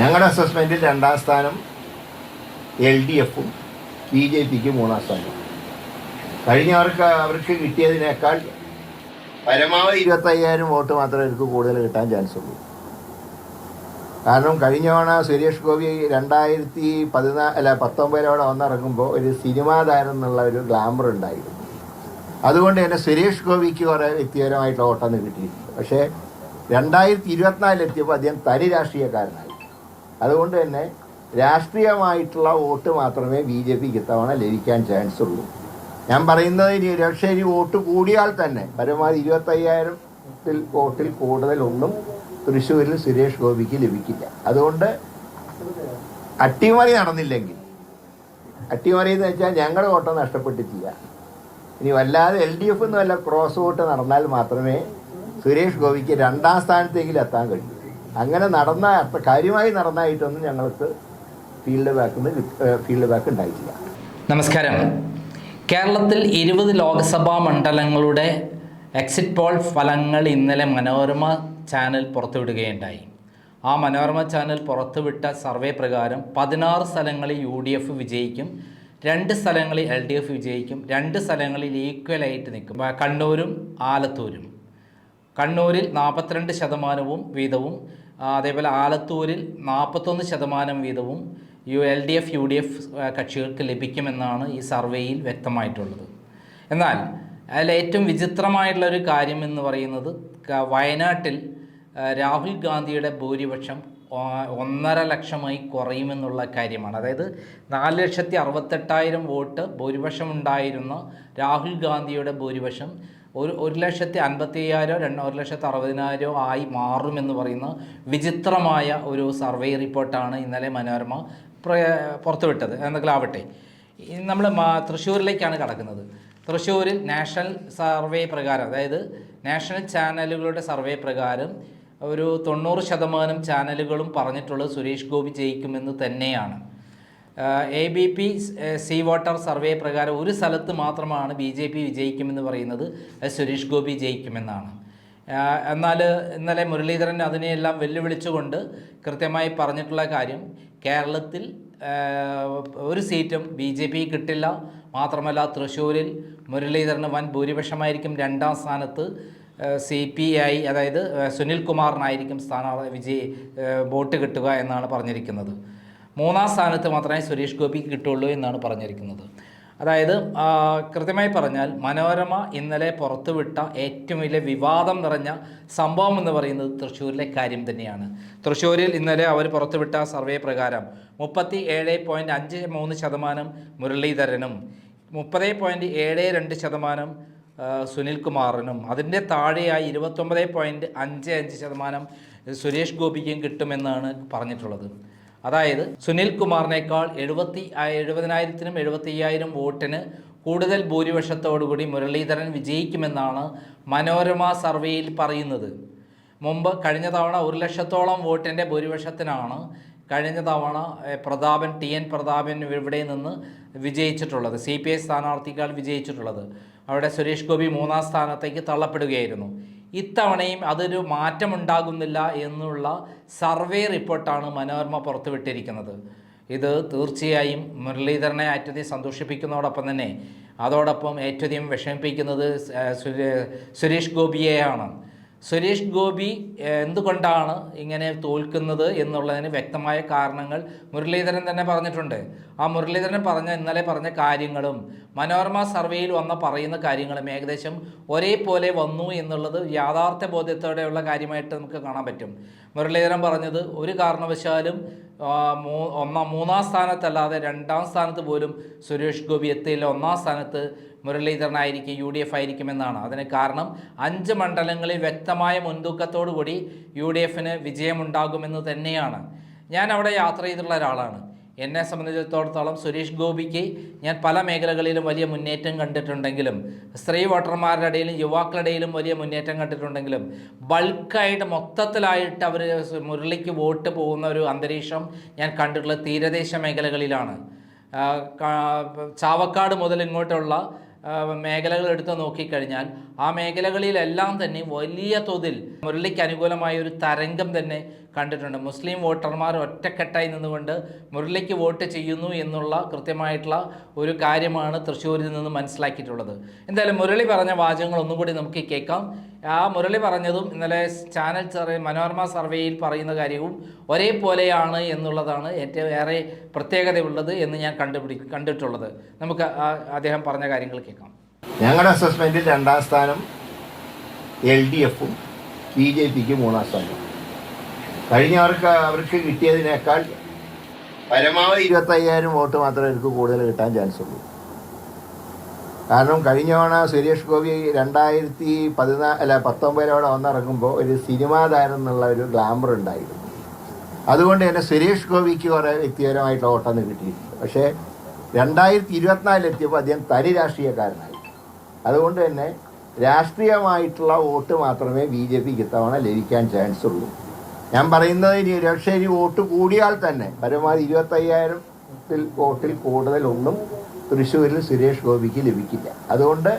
ഞങ്ങളുടെ അസസ്മെന്റിൽ രണ്ടാം സ്ഥാനം എൽ ഡി എഫും ബി ജെ പിക്ക് മൂന്നാം സ്ഥാനം കഴിഞ്ഞ അവർക്ക് അവർക്ക് കിട്ടിയതിനേക്കാൾ പരമാവധി ഇരുപത്തയ്യായിരം വോട്ട് മാത്രമേ എനിക്ക് കൂടുതൽ കിട്ടാൻ ചാൻസ് ഉള്ളൂ. കാരണം കഴിഞ്ഞ തവണ സുരേഷ് ഗോപി രണ്ടായിരത്തി പതിനാ അല്ല പത്തൊമ്പതിലവിടെ വന്നിറങ്ങുമ്പോൾ ഒരു സിനിമാ താരം എന്നുള്ള ഒരു ഗ്ലാമർ ഉണ്ടായിരുന്നു. അതുകൊണ്ട് തന്നെ സുരേഷ് ഗോപിക്ക് കുറേ വ്യക്തിപരമായിട്ടുള്ള വോട്ടൊന്നും കിട്ടിയിട്ടുണ്ട് പക്ഷേ രണ്ടായിരത്തി ഇരുപത്തിനാലിലെത്തിയപ്പോൾ അദ്ദേഹം തനി രാഷ്ട്രീയക്കാരനായി. അതുകൊണ്ട് തന്നെ രാഷ്ട്രീയമായിട്ടുള്ള വോട്ട് മാത്രമേ ബി ജെ പിക്ക് ഇത്തവണ ലഭിക്കാൻ ചാൻസ് ഉള്ളൂ ഞാൻ പറയുന്നത് ഇനി പക്ഷേ ഇനി വോട്ട് കൂടിയാൽ തന്നെ പരമാവധി ഇരുപത്തയ്യായിരത്തിൽ വോട്ടിൽ കൂടുതലൊന്നും തൃശ്ശൂരിൽ സുരേഷ് ഗോപിക്ക് ലഭിക്കില്ല. അതുകൊണ്ട് അട്ടിമറി നടന്നില്ലെങ്കിൽ അട്ടിമറി എന്ന് വെച്ചാൽ ഞങ്ങളുടെ വോട്ട് നഷ്ടപ്പെട്ടിട്ടില്ല. ഇനി വല്ലാതെ എൽ ഡി എഫ് വല്ല ക്രോസ് വോട്ട് നടന്നാൽ മാത്രമേ സുരേഷ് ഗോപിക്ക് രണ്ടാം സ്ഥാനത്തേക്കിൽ എത്താൻ കഴിയൂ. അങ്ങനെ നടന്ന കാര്യമായി നടന്നായിട്ടൊന്നും ഞങ്ങൾക്ക് ഫീൽഡ് ബാക്ക് ഫീൽഡ് ബാക്ക് ഉണ്ടായിട്ടില്ല. നമസ്കാരം. കേരളത്തിൽ ഇരുപത് ലോക്സഭാ മണ്ഡലങ്ങളുടെ എക്സിറ്റ് പോൾ ഫലങ്ങൾ ഇന്നലെ മനോരമ ചാനൽ പുറത്തുവിടുകയുണ്ടായി. ആ മനോരമ ചാനൽ പുറത്തുവിട്ട സർവേ പ്രകാരം പതിനാറ് സ്ഥലങ്ങളിൽ യു ഡി എഫ് വിജയിക്കും രണ്ട് സ്ഥലങ്ങളിൽ എൽ ഡി എഫ് വിജയിക്കും രണ്ട് സ്ഥലങ്ങളിൽ ഈക്വലായിട്ട് നിൽക്കും. കണ്ണൂരും ആലത്തൂരും. കണ്ണൂരിൽ നാൽപ്പത്തിരണ്ട് ശതമാനവും വീതവും അതേപോലെ ആലത്തൂരിൽ നാൽപ്പത്തൊന്ന് ശതമാനം വീതവും U L D F U D F കക്ഷികൾക്ക് ലഭിക്കുമെന്നാണ് ഈ സർവേയിൽ വ്യക്തമായിട്ടുള്ളത്. എന്നാൽ അതിൽ ഏറ്റവും വിചിത്രമായിട്ടുള്ള ഒരു കാര്യം എന്ന് പറയുന്നത് വയനാട്ടിൽ രാഹുൽ ഗാന്ധിയുടെ ഭൂരിപക്ഷം ഒന്നര ലക്ഷമായി കുറയുമെന്നുള്ള കാര്യമാണ്. അതായത് നാല് ലക്ഷത്തി അറുപത്തെട്ടായിരം വോട്ട് ഭൂരിപക്ഷം ഉണ്ടായിരുന്ന രാഹുൽ ഗാന്ധിയുടെ ഭൂരിപക്ഷം ഒരു ഒരു ലക്ഷത്തി അൻപത്തി അയ്യായിരം രണ്ട് ഒരു ലക്ഷത്തി അറുപതിനായിരം ആയി മാറുമെന്ന് പറയുന്ന വിചിത്രമായ ഒരു സർവേ റിപ്പോർട്ടാണ് ഇന്നലെ മനോരമ പുറത്തുവിട്ടത്. എന്തെങ്കിലും ആവട്ടെ നമ്മൾ തൃശ്ശൂരിലേക്കാണ് കടക്കുന്നത്. തൃശ്ശൂരിൽ നാഷണൽ സർവേ പ്രകാരം അതായത് നാഷണൽ ചാനലുകളുടെ സർവേ പ്രകാരം ഒരു തൊണ്ണൂറ് ശതമാനം ചാനലുകളും പറഞ്ഞിട്ടുള്ളത് സുരേഷ് ഗോപി ജയിക്കുമെന്ന് തന്നെയാണ്. A B P C voter survey പ്രകാരം ഒരു സ്ഥലത്ത് മാത്രമാണ് ബി ജെ പി വിജയിക്കുമെന്ന് പറയുന്നത്. സുരേഷ് ഗോപി ജയിക്കുമെന്നാണ്. എന്നാൽ ഇന്നലെ മുരളീധരൻ അതിനെയെല്ലാം വെല്ലുവിളിച്ചുകൊണ്ട് കൃത്യമായി പറഞ്ഞിട്ടുള്ള കാര്യം കേരളത്തിൽ ഒരു സീറ്റും ബി ജെ പി കിട്ടില്ല. മാത്രമല്ല തൃശ്ശൂരിൽ മുരളീധരന് വൻ ഭൂരിപക്ഷമായിരിക്കും. രണ്ടാം സ്ഥാനത്ത് സി പി ഐ അതായത് സുനിൽകുമാറിനായിരിക്കും സുനിൽ കുമാറിനായിരിക്കും സ്ഥാനാർത്ഥി വിജയ് വോട്ട് കിട്ടുക എന്നാണ് പറഞ്ഞിരിക്കുന്നത്. മൂന്നാം സ്ഥാനത്ത് മാത്രമേ സുരേഷ് ഗോപിക്ക് കിട്ടുള്ളൂ എന്നാണ് പറഞ്ഞിരിക്കുന്നത്. അതായത് കൃത്യമായി പറഞ്ഞാൽ മനോരമ ഇന്നലെ പുറത്തുവിട്ട ഏറ്റവും വലിയ വിവാദം നിറഞ്ഞ സംഭവം എന്ന് പറയുന്നത് തൃശ്ശൂരിലെ കാര്യം തന്നെയാണ്. തൃശ്ശൂരിൽ ഇന്നലെ അവർ പുറത്തുവിട്ട സർവേ പ്രകാരം മുപ്പത്തി ഏഴ് പോയിന്റ് അഞ്ച് മൂന്ന് ശതമാനം മുരളീധരനും മുപ്പത് പോയിന്റ് ഏഴ് രണ്ട് ശതമാനം സുനിൽകുമാറിനും അതിന്റെ താഴെയായി ഇരുപത്തൊമ്പത് പോയിന്റ് അഞ്ച് അഞ്ച് ശതമാനം സുരേഷ് ഗോപിക്കും കിട്ടുമെന്നാണ് പറഞ്ഞിട്ടുള്ളത്. അതായത് സുനിൽ കുമാറിനേക്കാൾ എഴുപത്തി എഴുപതിനായിരത്തിനും എഴുപത്തി അയ്യായിരം വോട്ടിന് കൂടുതൽ ഭൂരിപക്ഷത്തോടുകൂടി മുരളീധരൻ വിജയിക്കുമെന്നാണ് മനോരമ സർവേയിൽ പറയുന്നത്. മുമ്പ് കഴിഞ്ഞ തവണ ഒരു ലക്ഷത്തോളം വോട്ടിന്റെ ഭൂരിപക്ഷത്തിനാണ് കഴിഞ്ഞ തവണ പ്രതാപൻ ടി എൻ പ്രതാപൻ ഇവിടെ നിന്ന് വിജയിച്ചിട്ടുള്ളത്. സി പി ഐ സ്ഥാനാർത്ഥികൾ വിജയിച്ചിട്ടുള്ളത്. അവിടെ സുരേഷ് ഗോപി മൂന്നാം സ്ഥാനത്തേക്ക് തള്ളപ്പെടുകയായിരുന്നു. ഇത്തവണയും അതൊരു മാറ്റമുണ്ടാകുന്നില്ല എന്നുള്ള സർവേ റിപ്പോർട്ടാണ് മനോരമ പുറത്തുവിട്ടിരിക്കുന്നത്. ഇത് തീർച്ചയായും മുരളീധരനെ ഏറ്റവും സന്തോഷിപ്പിക്കുന്നതോടൊപ്പം തന്നെ അതോടൊപ്പം ഏറ്റവും വിഷമിപ്പിക്കുന്നത് സുരേഷ് ഗോപിയെയാണ്. സുരേഷ് ഗോപി എന്തുകൊണ്ടാണ് ഇങ്ങനെ തോൽക്കുന്നത് എന്നുള്ളതിന് വ്യക്തമായ കാരണങ്ങൾ മുരളീധരൻ തന്നെ പറഞ്ഞിട്ടുണ്ട്. ആ മുരളീധരൻ പറഞ്ഞ ഇന്നലെ പറഞ്ഞ കാര്യങ്ങളും മനോരമ സർവേയിൽ വന്ന പറയുന്ന കാര്യങ്ങളും ഏകദേശം ഒരേപോലെ വന്നു എന്നുള്ളത് യാഥാർത്ഥ്യ ബോധ്യത്തോടെയുള്ള കാര്യമായിട്ട് നമുക്ക് കാണാൻ പറ്റും. മുരളീധരൻ പറഞ്ഞത് ഒരു കാരണവശാലും ഒന്നാം മൂന്നാം സ്ഥാനത്തല്ലാതെ രണ്ടാം സ്ഥാനത്ത് പോലും സുരേഷ് ഗോപി എത്തിയില്ല. ഒന്നാം സ്ഥാനത്ത് മുരളീധരനായിരിക്കും യു ഡി എഫ് ആയിരിക്കുമെന്നാണ്. അതിന് കാരണം അഞ്ച് മണ്ഡലങ്ങളിൽ വ്യക്തമായ മുൻതൂക്കത്തോടു കൂടി യു ഡി എഫിന് വിജയമുണ്ടാകുമെന്ന് തന്നെയാണ്. ഞാൻ അവിടെ യാത്ര ചെയ്തിട്ടുള്ള ഒരാളാണ്. എന്നെ സംബന്ധിച്ചിടത്തോളം സുരേഷ് ഗോപിക്ക് ഞാൻ പല മേഖലകളിലും വലിയ മുന്നേറ്റം കണ്ടിട്ടുണ്ടെങ്കിലും സ്ത്രീ വോട്ടർമാരുടെ ഇടയിലും യുവാക്കളുടെ ഇടയിലും വലിയ മുന്നേറ്റം കണ്ടിട്ടുണ്ടെങ്കിലും ബൾക്കായിട്ട് മൊത്തത്തിലായിട്ട് അവർ മുരളിക്ക് വോട്ട് പോകുന്ന ഒരു അന്തരീക്ഷം ഞാൻ കണ്ടിട്ടുള്ളത് തീരദേശ മേഖലകളിലാണ്. ചാവക്കാട് മുതൽ ഇങ്ങോട്ടുള്ള മേഖലകൾ എടുത്ത് നോക്കിക്കഴിഞ്ഞാൽ ആ മേഖലകളിലെല്ലാം തന്നെ വലിയ തോതിൽ മുരളിക്ക് അനുകൂലമായ ഒരു തരംഗം തന്നെ കണ്ടിട്ടുണ്ട്. മുസ്ലിം വോട്ടർമാർ ഒറ്റക്കെട്ടായി നിന്നുകൊണ്ട് മുരളിക്ക് വോട്ട് ചെയ്യുന്നു എന്നുള്ള കൃത്യമായിട്ടുള്ള ഒരു കാര്യമാണ് തൃശ്ശൂരിൽ നിന്ന് മനസ്സിലാക്കിയിട്ടുള്ളത്. എന്തായാലും മുരളി പറഞ്ഞ വാചകങ്ങൾ ഒന്നുകൂടി നമുക്ക് കേൾക്കാം. ആ മുരളി പറഞ്ഞതും ഇന്നലെ ചാനൽ സർവേ മനോരമ സർവേയിൽ പറയുന്ന കാര്യവും ഒരേപോലെയാണ് എന്നുള്ളതാണ് ഏറ്റവും ഏറെ പ്രത്യേകതയുള്ളത് എന്ന് ഞാൻ കണ്ടുപിടി കണ്ടിട്ടുള്ളത്. നമുക്ക് അദ്ദേഹം പറഞ്ഞ കാര്യങ്ങൾ കേൾക്കാം. ഞങ്ങളുടെ അസസ്മെന്റിൽ രണ്ടാം സ്ഥാനം എൽ ഡി എഫും ബി ജെ പിക്ക് മൂന്നാം സ്ഥാനം കഴിഞ്ഞവർക്ക് അവർക്ക് കിട്ടിയതിനേക്കാൾ പരമാവധി ഇരുപത്തയ്യായിരം വോട്ട് മാത്രമേ എനിക്ക് കൂടുതൽ കിട്ടാൻ ചാൻസ് ഉള്ളൂ. കാരണം കഴിഞ്ഞ തവണ സുരേഷ് ഗോപി രണ്ടായിരത്തി പതിനാ അല്ല പത്തൊമ്പതിലോടെ വന്നിറങ്ങുമ്പോൾ ഒരു സിനിമാ താരം എന്നുള്ള ഒരു ഗ്ലാമർ ഉണ്ടായിരുന്നു. അതുകൊണ്ട് തന്നെ സുരേഷ് ഗോപിക്ക് കുറേ വ്യക്തിപരമായിട്ടുള്ള ഓട്ടൊന്നും കിട്ടിയിട്ടുണ്ട് പക്ഷേ രണ്ടായിരത്തി ഇരുപത്തിനാലിലെത്തിയപ്പോൾ അദ്ദേഹം തനി രാഷ്ട്രീയക്കാരനായി. അതുകൊണ്ട് തന്നെ രാഷ്ട്രീയമായിട്ടുള്ള വോട്ട് മാത്രമേ ബി ജെ പിക്ക് ഇത്തവണ ലഭിക്കാൻ ചാൻസ് ഉള്ളൂ. ഞാൻ പറയുന്നത് ഇനി ഇനി വോട്ട് കൂടിയാൽ തന്നെ. പരമാവധി ഇരുപത്തയ്യായിരത്തിൽ വോട്ടിൽ കൂടുതലൊന്നും തൃശ്ശൂരിൽ സുരേഷ് ഗോപിക്ക് ലഭിക്കില്ല. അതുകൊണ്ട്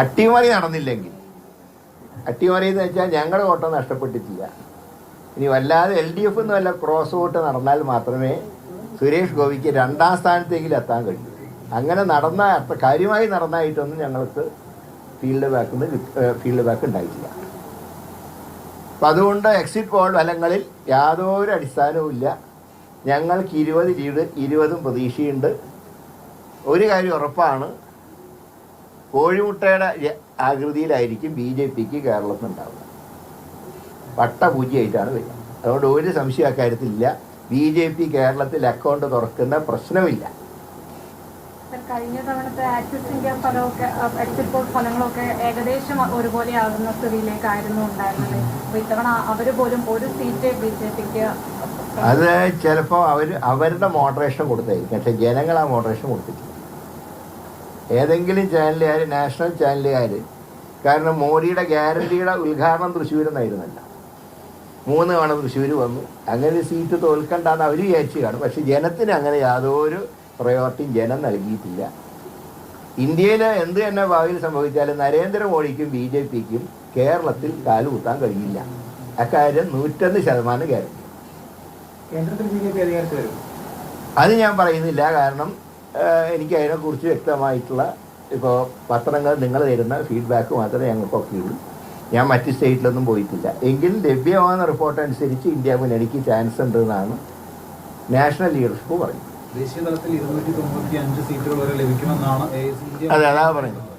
അട്ടിമറി നടന്നില്ലെങ്കിൽ അട്ടിമറി എന്ന് വെച്ചാൽ ഞങ്ങളുടെ വോട്ട് നഷ്ടപ്പെട്ടിട്ടില്ല. ഇനി വല്ലാതെ എൽ ഡി എഫ് എന്ന് വല്ല ക്രോസ് വോട്ട് നടന്നാൽ മാത്രമേ സുരേഷ് ഗോപിക്ക് രണ്ടാം സ്ഥാനത്തേക്കിൽ എത്താൻ കഴിയൂ. അങ്ങനെ നടന്ന കാര്യമായി നടന്നായിട്ടൊന്നും ഞങ്ങൾക്ക് ഫീൽഡ് ബാക്ക് ഫീൽഡ് ബാക്ക് ഉണ്ടായിട്ടില്ല. അപ്പം അതുകൊണ്ട് എക്സിറ്റ് പോൾ ഫലങ്ങളിൽ യാതൊരു അടിസ്ഥാനവുമില്ല ഞങ്ങൾക്ക് ഇരുപത് ലീഡ് ഇരുപതും പ്രതീക്ഷയുണ്ട്. ഒരു കാര്യം ഉറപ്പാണ്. കോഴിമുട്ടയുടെ ആകൃതിയിലായിരിക്കും ബി ജെ പിക്ക് കേരളത്തിൽ ഉണ്ടാവുക. വട്ടപൂജ്യമായിട്ടാണ് വരിക. അതുകൊണ്ട് ഒരു സംശയം അക്കാര്യത്തിലില്ല ബി ജെ പി കേരളത്തിൽ അക്കൗണ്ട് തുറക്കുന്ന പ്രശ്നമില്ല. കഴിഞ്ഞ തവണത്തെ ആക്സിസ് ഇന്ത്യ ഫലമൊക്കെ എക്സിറ്റ് പോൾ ഫലങ്ങളൊക്കെ ഏകദേശം ഒരുപോലെ ആകുന്ന സ്ഥിതിയിലേക്കായിരുന്നു ഉണ്ടായിരുന്നത്. അപ്പൊ ഇത്തവണ അവർ പോലും ഒരു സീറ്റ് ബി ജെ പിക്ക് അത് ചിലപ്പോൾ അവർ അവരുടെ മോഡറേഷൻ കൊടുത്തായിരിക്കും. പക്ഷെ ജനങ്ങൾ ആ മോഡറേഷൻ കൊടുത്തിട്ടില്ല. ഏതെങ്കിലും ചാനലുകാർ നാഷണൽ ചാനലുകാർ കാരണം മോഡിയുടെ ഗ്യാരണ്ടിയുടെ ഉദ്ഘാടനം തൃശ്ശൂരിൽ നിന്നായിരുന്നല്ല മൂന്ന് തവണ തൃശ്ശൂർ വന്നു. അങ്ങനെ സീറ്റ് തോൽക്കണ്ടെന്ന് അവർ വിചാരിച്ചു കാണും. പക്ഷെ ജനത്തിന് അങ്ങനെ യാതൊരു പ്രയോറിറ്റിയും ജനം നൽകിയിട്ടില്ല. ഇന്ത്യയിൽ എന്ത് തന്നെ ഭാവിയിൽ സംഭവിച്ചാലും നരേന്ദ്രമോദിക്കും ബി ജെ പിക്കും കേരളത്തിൽ കാലുകുത്താൻ കഴിയില്ല. അക്കാര്യം നൂറ്റൊന്ന് ശതമാനം കേരളം അത് ഞാൻ പറയുന്നില്ല. കാരണം എനിക്ക് അതിനെക്കുറിച്ച് വ്യക്തമായിട്ടുള്ള ഇപ്പോൾ പത്രങ്ങൾ നിങ്ങൾ തരുന്ന ഫീഡ്ബാക്ക് മാത്രമേ ഞങ്ങൾക്കൊക്കെ ഉള്ളൂ. ഞാൻ മറ്റ് സ്റ്റേറ്റിലൊന്നും പോയിട്ടില്ല. എങ്കിലും ലഭ്യമാകുന്ന റിപ്പോർട്ട് അനുസരിച്ച് ഇന്ത്യ മുന്നണിക്ക് ചാൻസ് ഉണ്ട് എന്നാണ് നാഷണൽ ലീഡർഷിപ്പ് പറയുന്നത്. ദേശീയ തലത്തിൽ ഇരുന്നൂറ്റി തൊണ്ണൂറ്റി അഞ്ച് സീറ്റുകൾ വരെ ലഭിക്കുമെന്നാണ് പറയുന്നത്.